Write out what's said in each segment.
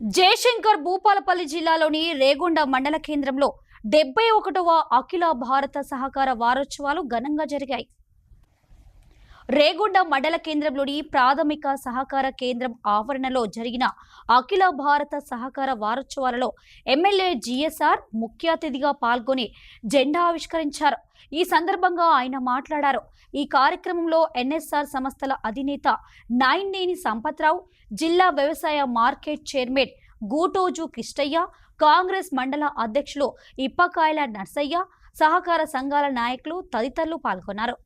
జయశంకర్ భూపాలపల్లి జిల్లాలోని రేగొండ మండల కేంద్రంలో డెబ్బై ఒకటవ అఖిల భారత సహకార వారోత్సవాలు ఘనంగా జరిగాయి. రేగొండ మండల కేంద్రంలోని ప్రాథమిక సహకార కేంద్రం ఆవరణలో జరిగిన అఖిల భారత సహకార వారోత్సవాలలో ఎమ్మెల్యే జిఎస్ఆర్ ముఖ్య అతిథిగా పాల్గొని జెండా ఆవిష్కరించారు. ఈ సందర్భంగా ఆయన మాట్లాడారు. ఈ కార్యక్రమంలో ఎన్ఎస్ఆర్ సంస్థల అధినేత నాయినేని సంపత్రావు జిల్లా వ్యవసాయ market chairman Gutoju Kistaiah Congress మండల అధ్యక్షులు ఇప్పకాయల నర్సయ్య సహకార సంఘాల నాయకులు తదితరులు పాల్గొన్నారు.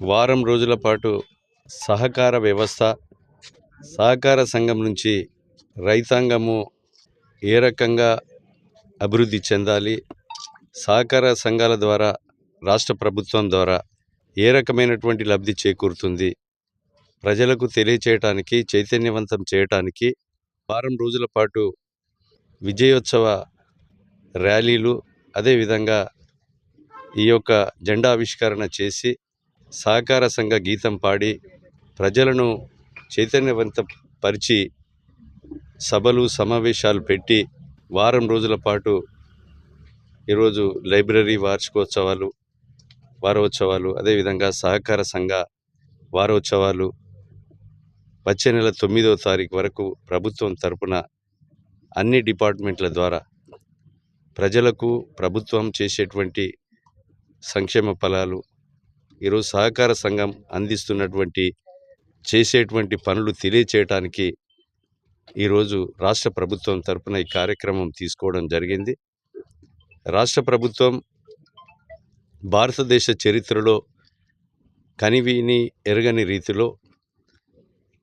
వారం రోజుల పాటు సహకార వ్యవస్థ సహకార సంఘం నుంచి రైతాంగము ఏ రకంగా అభివృద్ధి చెందాలి సహకార సంఘాల ద్వారా రాష్ట్ర ప్రభుత్వం ద్వారా ఏ రకమైనటువంటి లబ్ధి చేకూరుతుంది ప్రజలకు తెలియచేయటానికి చైతన్యవంతం చేయటానికి వారం రోజుల పాటు విజయోత్సవ ర్యాలీలు అదేవిధంగా ఈ యొక్క జెండా ఆవిష్కరణ చేసి సహకార సంఘ గీతం పాడి ప్రజలను చైతన్యవంతపరిచి సభలు సమావేశాలు పెట్టి వారం రోజుల పాటు ఈరోజు లైబ్రరీ వార్షికోత్సవాలు వారోత్సవాలు అదేవిధంగా సహకార సంఘ వారోత్సవాలు వచ్చే నెల తొమ్మిదవ తారీఖు వరకు ప్రభుత్వం తరపున అన్ని డిపార్ట్మెంట్ల ద్వారా ప్రజలకు ప్రభుత్వం చేసేటువంటి సంక్షేమ ఫలాలు ఈరోజు సహకార సంఘం అందిస్తున్నటువంటి చేసేటువంటి పనులు తెలియచేయటానికి ఈరోజు రాష్ట్ర ప్రభుత్వం తరపున ఈ కార్యక్రమం తీసుకోవడం జరిగింది. రాష్ట్ర ప్రభుత్వం భారతదేశ చరిత్రలో కనివిని ఎరగని రీతిలో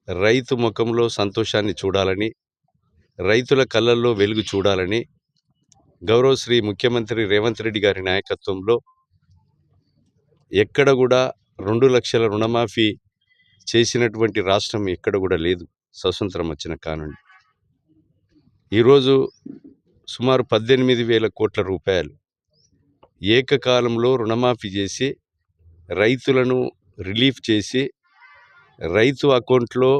రైతు ముఖంలో సంతోషాన్ని చూడాలని రైతుల కళ్ళల్లో వెలుగు చూడాలని గౌరవ శ్రీ ముఖ్యమంత్రి రేవంత్ రెడ్డి గారి నాయకత్వంలో ఎక్కడ కూడా రెండు లక్షల రుణమాఫీ చేసినటువంటి రాష్ట్రం ఎక్కడ కూడా లేదు. స్వతంత్రం వచ్చిన కానుండి. ఈరోజు సుమారు పద్దెనిమిది వేల కోట్ల రూపాయలు ఏకకాలంలో రుణమాఫీ చేసి రైతులను రిలీఫ్ చేసి రైతు అకౌంట్లో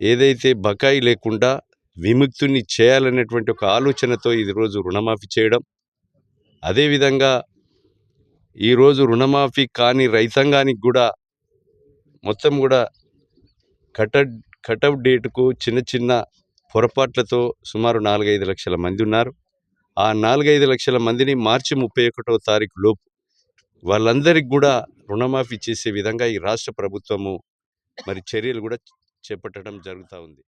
ఏదైతే బకాయి లేకుండా విముక్తుని చేయాలనేటువంటి ఒక ఆలోచనతో ఇది రోజు రుణమాఫీ చేయడం అదేవిధంగా ఈరోజు రుణమాఫీ కాని రైతాంగానికి కూడా మొత్తం కూడా కట కటౌట్ డేటుకు చిన్న చిన్న పొరపాట్లతో సుమారు నాలుగైదు లక్షల మంది ఉన్నారు. ఆ నాలుగైదు లక్షల మందిని మార్చి ముప్పై ఒకటో తారీఖు లోపు కూడా రుణమాఫీ చేసే విధంగా ఈ రాష్ట్ర ప్రభుత్వము మరి చర్యలు కూడా చేపట్టడం జరుగుతూ ఉంది.